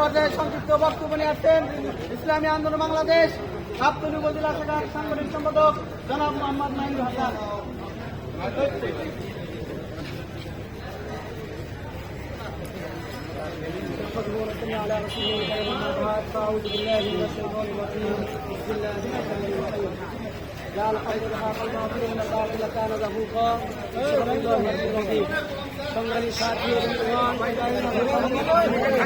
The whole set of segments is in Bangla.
পর্যায়ে সংক্ষিপ্ত বক্তব্য নিয়ে আসছেন ইসলামী আন্দোলন বাংলাদেশ আব্দুল উপজেলা শাখার সাংগঠনিক সম্পাদক জনাব মোহাম্মদ মাহিনুর হাসান على رسول الله أعوذ بالله من الشيطان الرجيم بسم الله الرحمن الرحيم لا الحمد لله والمغفر من الباطل كان زهوقا بسم الله الرحمن الرحيم সংগ্রামী সাথী এবং বন্ধুগণ,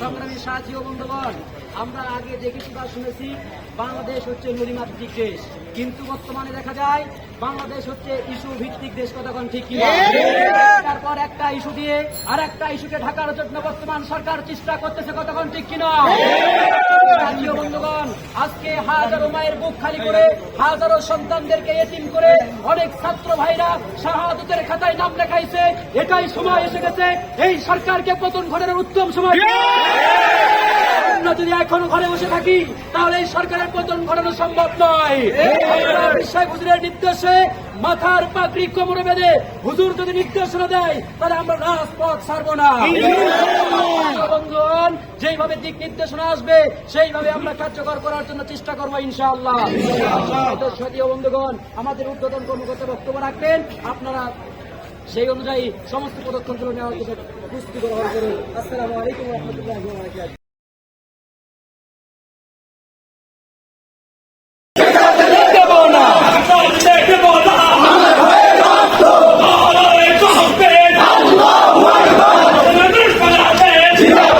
সংগ্রামী সাথী ও বন্ধুগণ আমরা আগে দেখেছি বা শুনেছি বাংলাদেশ হচ্ছে নদীমাতৃক দেশ কিন্তু বর্তমানে দেখা যায় বাংলাদেশ হচ্ছে ইস্যু ভিত্তিক দেশ কতক্ষণ ঠিক কি তারপর একটা ইস্যু দিয়ে আর একটা ইস্যুকে ঢাকার জন্য বর্তমান সরকার চেষ্টা করতেছে কতক্ষণ ঠিক কিনা? বন্ধুগণ আজকে হাজারো মায়ের বুক খালি করে হাজারো সন্তানদেরকে এতিম করে অনেক ছাত্র ভাইরা শাহাদতের খাতায় নাম লেখাইছে। এটাই সময় এসে গেছে। এই সরকারকে পতন ঘটানোর উত্তম সময়। আমরা যদি এখন ঘরে বসে থাকি তাহলে এই সরকারের পতন ঘটানো সম্ভব নয়। বিশ্বাস হুজুরের নির্দেশে মাথার পাগড়ি কোমরে বেঁধে হুজুর যদি নির্দেশনা দেয় তাহলে আমরা রাজপথ ছাড়বো না। বন্ধুগণ যেইভাবে দিক নির্দেশনা আসবে সেইভাবে আমরা কার্যকর করার জন্য চেষ্টা করব ইনশাআল্লাহ। বন্ধুগণ আমাদের উদ্বোধন কর্মকর্তা বক্তব্য রাখবেন। আপনারা সেই অনুযায়ী সমস্ত পদক্ষেপগুলো নেওয়ার জন্য পুষ্টি গ্রহণ করুন। আসসালামু আলাইকুম রহমতুল্লাহ Yeah.